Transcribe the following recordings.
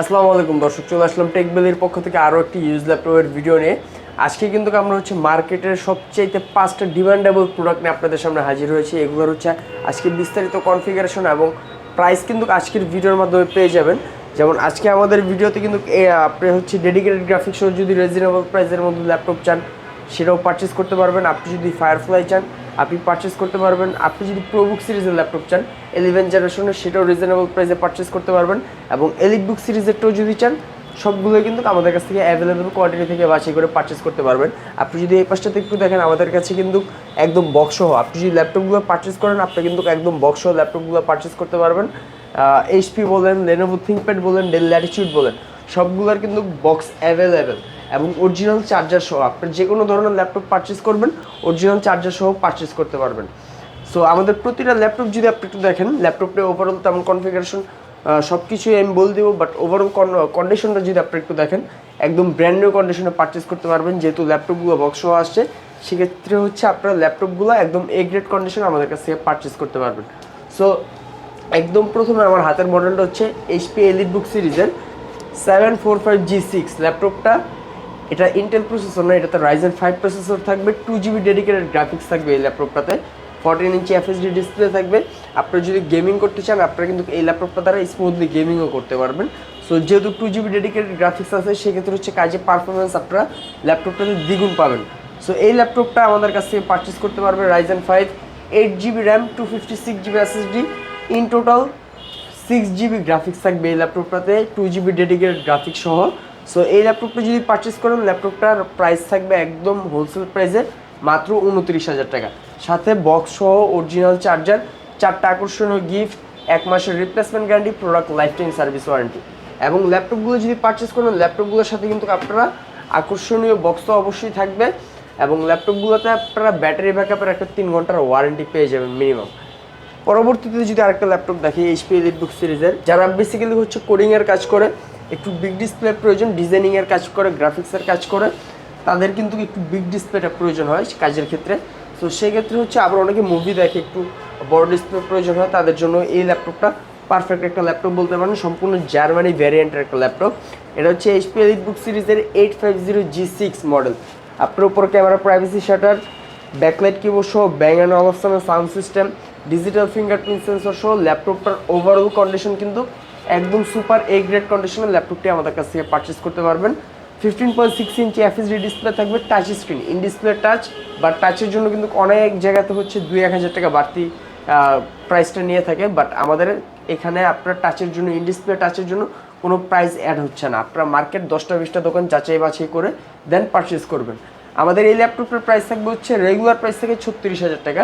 আসসালামু আলাইকুম, দর্শক, চলে আসলাম টেকবেলির পক্ষ থেকে আরও একটি ইউজ ল্যাপটপের ভিডিও নিয়ে। আজকে কিন্তু আমরা হচ্ছে মার্কেটের সবচেয়ে পাঁচটা ডিমান্ডেবল প্রোডাক্ট নিয়ে আপনাদের সামনে হাজির হয়েছে। এগুলোর হচ্ছে আজকে বিস্তারিত কনফিগারেশন এবং প্রাইস কিন্তু আজকের ভিডিওর মাধ্যমে পেয়ে যাবেন। যেমন আজকে আমাদের ভিডিওতে কিন্তু আপনি হচ্ছে ডেডিকেটেড গ্রাফিক্স যদি রিজনেবল প্রাইসের মধ্যে ল্যাপটপ চান, সেটাও পারচেস করতে পারবেন। আপনি যদি ফায়ারফ্লাই চান আপনি পারচেস করতে পারবেন। আপনি যদি প্রোবুক সিরিজের ল্যাপটপ চান ইলেভেন জেনারেশনের সেটাও রিজনেবল প্রাইসে পারচেস করতে পারবেন এবং এলিট বুক সিরিজেরটাও যদি চান, সবগুলোই কিন্তু আমাদের কাছ থেকে অ্যাভেলেবেল কোয়ান্টিটি থেকে বাছাই করে পারচেস করতে পারবেন। আপনি যদি এই পাশটাতে একটু দেখেন, আমাদের কাছে কিন্তু একদম বক্স সহ, আপনি যদি ল্যাপটপগুলো পারচেস করেন, আপনি কিন্তু একদম বক্স সহ ল্যাপটপগুলো পারচেস করতে পারবেন। এইচপি বলেন লেনোভো থিঙ্কপ্যাড বলেন ডেল ল্যাটিচিউড বলেন, সবগুলোর কিন্তু বক্স অ্যাভেলেবেল এবং অরিজিনাল চার্জার সহ আপনি যে কোনো ধরনের ল্যাপটপ পারচেস করবেন অরিজিনাল চার্জার সহ পারচেস করতে পারবেন। সো আমাদের প্রতিটা ল্যাপটপ যদি আপনি একটু দেখেন ল্যাপটপটা ওভারঅল তেমন কনফিগারেশন সব কিছুই আমি বলে দেবো বাট ওভারঅল কন্ডিশনটা যদি আপনি একটু দেখেন, একদম ব্র্যান্ড নিউ কন্ডিশনে পারচেস করতে পারবেন, যেহেতু ল্যাপটপগুলো বক্স সহ আসছে, সেক্ষেত্রে হচ্ছে আপনার ল্যাপটপগুলো একদম এ গ্রেড কন্ডিশনে আমাদের কাছ থেকে পারচেস করতে পারবেন। সো একদম প্রথমে আমার হাতের মডেলটা হচ্ছে এইচপি এলিট বুক সিরিজের seven four five G six ল্যাপটপটা এটা ইন্টেল প্রসেসর না এটাতে রাইজেন ফাইভ প্রসেসর থাকবে টু জিবি ডেডিকেটেড গ্রাফিক্স থাকবে এই ল্যাপটপটাতে ফোরটিন ইঞ্চি এফএসডি ডিসপ্লে থাকবে। আপনারা যদি গেমিং করতে চান, আপনারা কিন্তু এই ল্যাপটপটা দ্বারা স্মুথলি গেমিংও করতে পারবেন। সো যেহেতু টু জিবি ডেডিকেটেড গ্রাফিক্স আছে, সেক্ষেত্রে হচ্ছে কাজে পারফরমেন্স আপনারা ল্যাপটপটাতে দ্বিগুণ পাবেন। সো এই ল্যাপটপটা আমাদের কাছ থেকে পারচেস করতে পারবে Ryzen five eight GB RAM two fifty six GB SSD in total six GB graphics থাকবে এই ল্যাপটপটাতে টু জিবি ডেডিকেটেড গ্রাফিক্স সহ। সো এই ল্যাপটপটা যদি পারচেস করেন ল্যাপটপটার প্রাইস থাকবে একদম হোলসেল প্রাইসে মাত্র উনত্রিশ হাজার টাকা। সাথে বক্স সহ অরিজিনাল চার্জার চারটা আকর্ষণীয় গিফট এক মাসের replacement guarantee product lifetime service warranty এবং ল্যাপটপগুলো যদি পারচেস করেন ল্যাপটপগুলোর সাথে কিন্তু আপনারা আকর্ষণীয় বক্স তো অবশ্যই থাকবে এবং ল্যাপটপগুলোতে আপনারা ব্যাটারি ব্যাকআপের একটা তিন ঘণ্টার ওয়ারেন্টি পেয়ে যাবেন মিনিমাম পরবর্তীতে যদি আরেকটা ল্যাপটপ দেখি এইচপি এলিট বুক সিরিজের যারা বেসিক্যালি হচ্ছে কোডিং এর কাজ করে একটু বিগ ডিসপ্লে প্রয়োজন ডিজাইনিংয়ের কাজ করে গ্রাফিক্সের কাজ করে, তাদের কিন্তু একটু বিগ ডিসপ্লেটা প্রয়োজন হয় কাজের ক্ষেত্রে। তো সেই ক্ষেত্রে হচ্ছে আবার অনেকে মুভি দেখে, একটু বড় ডিসপ্লে প্রয়োজন হয়, তাদের জন্য এই ল্যাপটপটা পারফেক্ট একটা ল্যাপটপ বলতে পারেন, সম্পূর্ণ জার্মানি ভ্যারিয়েন্টের একটা ল্যাপটপ এটা হচ্ছে এইচপি এলিট বুক সিরিজের eight five zero G six model আপনার উপর camera privacy shutter backlight keyboard সহ ব্যাং অ্যান্ড অবস্থানের sound system digital fingerprint sensor সহ ল্যাপটপটার ওভারঅল কন্ডিশন কিন্তু একদম সুপার এ গ্রেড কন্ডিশনের ল্যাপটপটি আমাদের কাছ থেকে পারচেস করতে পারবেন। Fifteen point six inch FSD display থাকবে touch screen in display touch বা টাচের জন্য কিন্তু অনেক জায়গাতে হচ্ছে দুই এক হাজার টাকা বাড়তি প্রাইসটা নিয়ে থাকে বাট আমাদের এখানে আপনার টাচের জন্য ইন ডিসপ্লে টাচের জন্য কোনো প্রাইস অ্যাড হচ্ছে না। আপনার মার্কেট দশটা বিশটা দোকান যাচাই বাছাই করে দেন পারচেস করবেন। আমাদের এই ল্যাপটপের প্রাইস থাকবে হচ্ছে রেগুলার প্রাইস থেকে ছত্রিশ হাজার টাকা।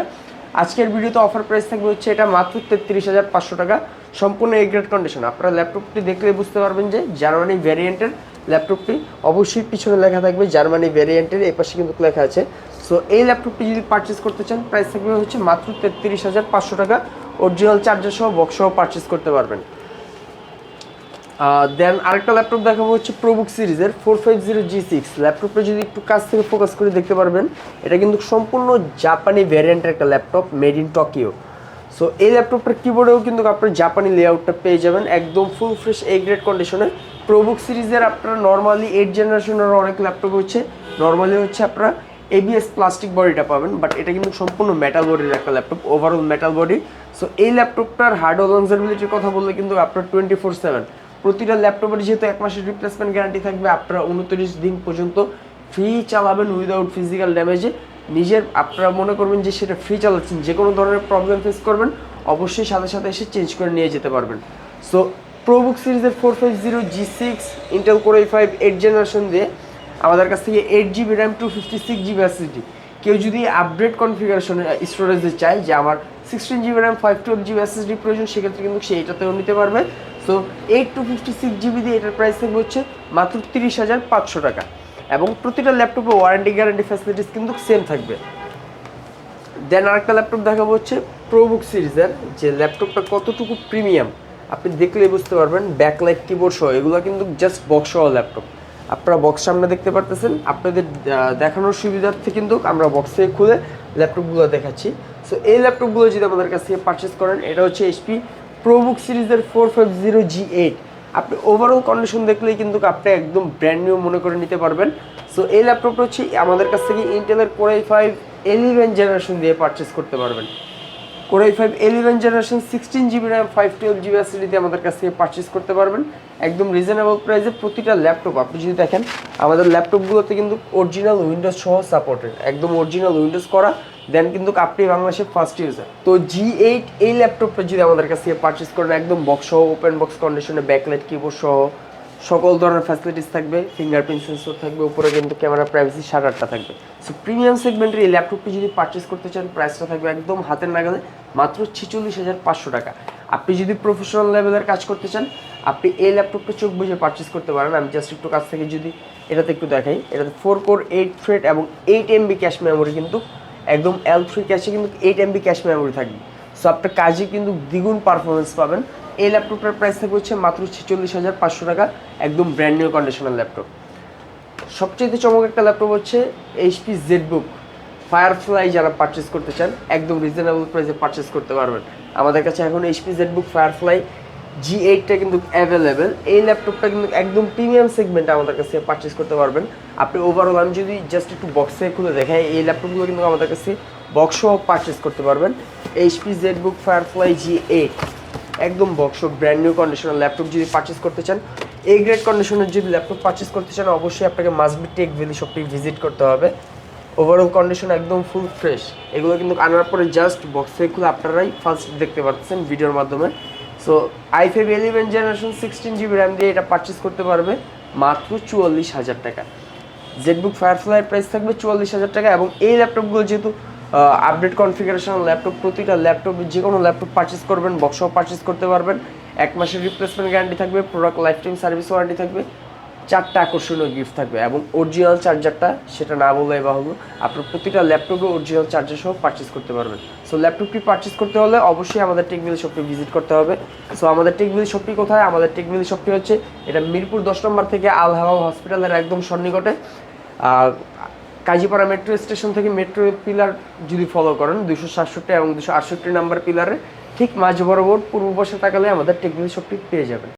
আজকের ভিডিওতে অফার প্রাইস থাকবে হচ্ছে এটা মাত্র তেত্রিশ হাজার পাঁচশো টাকা। সম্পূর্ণ এ গ্রেড কন্ডিশন আপনারা ল্যাপটপটি দেখলে বুঝতে পারবেন যে জার্মানি ভ্যারিয়েন্টের ল্যাপটপটি অবশ্যই পিছনে লেখা থাকবে জার্মানি ভ্যারিয়েন্টের এই পাশে কিন্তু লেখা আছে। সো এই ল্যাপটপটি যদি পারচেস করতে চান প্রাইস থাকবে হচ্ছে মাত্র তেত্রিশ হাজার পাঁচশো টাকা। অরিজিনাল চার্জার সহ বক্স সহ পারচেস করতে পারবেন। দেন আরেকটা ল্যাপটপ দেখাবো হচ্ছে প্রোবুক সিরিজের four five zero G six ল্যাপটপটা যদি একটু কাছ থেকে ফোকাস করে দেখতে পারবেন, এটা কিন্তু সম্পূর্ণ জাপানি ভ্যারিয়েন্টের একটা laptop made in Tokyo so এই ল্যাপটপটার কিবোর্ডেও কিন্তু আপনার জাপানি লেআউটটা পেয়ে যাবেন, একদম ফুল ফ্রেশ এ গ্রেড কন্ডিশনে প্রোবুক সিরিজের আপনারা নর্মালি এইট জেনারেশনের অনেক ল্যাপটপ হচ্ছে নর্মালি হচ্ছে আপনারা এবিএস প্লাস্টিক বডিটা পাবেন বাট এটা কিন্তু সম্পূর্ণ মেটাল বডির একটা laptop overall metal body so এই ল্যাপটপটার হার্ড লংজাবিলিটির কথা বললে কিন্তু আপনার টোয়েন্টি ফোর সেভেন প্রতিটা ল্যাপটপের যেহেতু এক মাসের রিপ্লেসমেন্ট গ্যারান্টি থাকবে, আপনারা উনত্রিশ দিন পর্যন্ত ফ্রি চালাবেন উইদাউট ফিজিক্যাল ড্যামেজে নিজের, আপনারা মনে করবেন যে সেটা ফ্রি চালাচ্ছেন, যে কোনো ধরনের প্রবলেম ফেস করবেন, অবশ্যই সাথে সাথে এসে চেঞ্জ করে নিয়ে যেতে পারবেন। সো প্রোবুক সিরিজের four five zero G six Intel Core i five eight generation দিয়ে আমাদের কাছ থেকে eight GB RAM two fifty six GB কেউ যদি আপডেট কনফিগারেশনে স্টোরেজে চায় যে আমার sixteen GB RAM five twelve GB SSD প্রয়োজন, সেক্ষেত্রে কিন্তু সে এটাতেও নিতে পারবে। So eight two fifty six GB দিয়ে এটার প্রাইস থাকবে হচ্ছে মাত্র তিরিশ হাজার পাঁচশো টাকা। এবং প্রতিটা ল্যাপটপে ওয়ারেন্টি গ্যারান্টি ফ্যাসিলিটিস কিন্তু সেম থাকবে। দেন আরেকটা ল্যাপটপ দেখাবো হচ্ছে প্রোবুক সিরিজের যে ল্যাপটপটা কতটুকু প্রিমিয়াম আপনি দেখলেই বুঝতে পারবেন ব্যাকলাইট কিবোর্ড সহ, এগুলো কিন্তু জাস্ট বক্স সহ ল্যাপটপ আপনারা বক্স সামনে দেখতে পারতেছেন। আপনাদের দেখানোর সুবিধার্থে কিন্তু আমরা বক্স খুলে ল্যাপটপগুলো দেখাচ্ছি। সো এই ল্যাপটপগুলো যদি আমাদের কাছ থেকে পারচেস করেন, এটা হচ্ছে এইচপি প্রোবুক সিরিজের four five zero G eight আপনি ওভারঅল কন্ডিশন দেখলেই কিন্তু আপনি একদম ব্র্যান্ড নিউ মনে করে নিতে পারবেন। সো এই ল্যাপটপটা হচ্ছে আমাদের কাছ থেকে ইন্টেলের Core i five eleven generation দিয়ে পারচেস করতে পারবেন। Core i five eleven generation sixteen GB RAM five twelve GB এসিডিতে আমাদের কাছ থেকে পারচেস করতে পারবেন। একদম রিজনেবল প্রাইসে প্রতিটা ল্যাপটপ আপনি যদি দেখেন, আমাদের ল্যাপটপগুলোতে কিন্তু অরিজিনাল উইন্ডোজ সহ সাপোর্টেড একদম অরিজিনাল উইন্ডোজ করা দেন কিন্তু আপনি বাংলাদেশের ফার্স্ট ইউজার তো জি এইট এই ল্যাপটপটা যদি আমাদের কাছ থেকে পারচেস করেন, একদম বক্স সহ ওপেন বক্স কন্ডিশনে ব্যাকলাইট কিবোর্ড সহ সকল ধরনের ফ্যাসিলিটিস থাকবে ফিঙ্গারপ্রিন্ট সেন্সর থাকবে, উপরে কিন্তু ক্যামেরা প্রাইভেসি আটটা থাকবে। সো প্রিমিয়াম সেগমেন্টের এই ল্যাপটপটি যদি পারচেস করতে চান প্রাইসটা থাকবে একদম হাতের নাগালে, মাত্র ছেচল্লিশ হাজার পাঁচশো টাকা। আপনি যদি প্রফেশনাল লেভেলের কাজ করতে চান, আপনি এই ল্যাপটপটা চোখ বুঝে পারচেস করতে পারেন। আমি জাস্ট একটু কাছ থেকে যদি এটাতে একটু দেখাই, এটাতে ফোর কোর এইট থ্রেড এবং এইট এমবি ক্যাশ মেমোরি কিন্তু একদম এল থ্রি ক্যাশে কিন্তু এইট এমবি ক্যাশ মেমোরি থাকবে। সো আপনার কাজে কিন্তু দ্বিগুণ পারফরমেন্স পাবেন। এই ল্যাপটপটার প্রাইস থাকবে হচ্ছে মাত্র ছেচল্লিশ হাজার পাঁচশো টাকা, একদম ব্র্যান্ড নিউ কন্ডিশনাল ল্যাপটপ। সবচেয়ে চমক একটা ল্যাপটপ হচ্ছে এইচপি জেডবুক ফায়ারফ্লাই যারা পারচেস করতে চান, একদম রিজনেবল প্রাইসে পারচেস করতে পারবেন। আমাদের কাছে এখন এইচপি জেডবুক ফায়ারফ্লাই জি এইটটা কিন্তু অ্যাভেলেবেল এই ল্যাপটপটা কিন্তু একদম প্রিমিয়াম সেগমেন্টে আমাদের কাছে পারচেস করতে পারবেন। আপনি ওভারঅল আমি যদি জাস্ট একটু বক্সে খুলে দেখাই, এই ল্যাপটপগুলো কিন্তু আমাদের কাছে বক্সও পারচেস করতে পারবেন। HP ZBook Firefly G eight একদম বক্স ব্র্যান্ড নিউ কন্ডিশনার ল্যাপটপ যদি পারচেস করতে চান এই গ্রেড কন্ডিশনের যদি ল্যাপটপ পারচেস করতে চান, অবশ্যই আপনাকে মাসবি টেক ভ্যালি শপটি ভিজিট করতে হবে। ওভারঅল কন্ডিশন একদম ফুল ফ্রেশ এগুলো কিন্তু আনার পরে জাস্ট বক্সে খুলে আপনারাই ফার্স্ট দেখতে পাচ্ছেন ভিডিওর মাধ্যমে। So i five eleven generation sixteen GB RAM দিয়ে এটা পারচেস করতে পারবে মাত্র চুয়াল্লিশ হাজার টাকা। জেটবুক ফায়ারফ্লাই প্রাইস থাকবে চুয়াল্লিশ হাজার টাকা এবং এই ল্যাপটপগুলো যেহেতু আপডেট কনফিগারেশন ল্যাপটপ প্রতিটা ল্যাপটপ যে কোনো ল্যাপটপ পারচেস করবেন বক্সও পারচেস করতে পারবেন। এক মাসের রিপ্লেসমেন্ট গ্যারান্টি থাকবে product life time service warranty থাকবে, চারটা আকর্ষণীয় গিফট থাকবে এবং অরিজিনাল চার্জারটা সেটা না বলে বাহুল্য আপনার প্রতিটা ল্যাপটপে অরিজিনাল চার্জার সহ পারচেস করতে পারবেন। সো ল্যাপটপটি পারচেস করতে হলে অবশ্যই আমাদের টেকবিল শপটি ভিজিট করতে হবে। সো আমাদের টেকবিল শপটি কোথায়? আমাদের টেকবিল শপটি হচ্ছে, এটা মিরপুর দশ নম্বর থেকে আল হাওয়া হসপিটালের একদম সন্নিকটে। কাজীপাড়া মেট্রো স্টেশন থেকে মেট্রো পিলার যদি ফলো করেন দুশো সাতষট্টি এবং দুশো আটষট্টি নাম্বার পিলারে ঠিক মাঝ বরাবর পূর্ব পাশে তাকালে আমাদের টেকনিক শপটি পেয়ে যাবেন।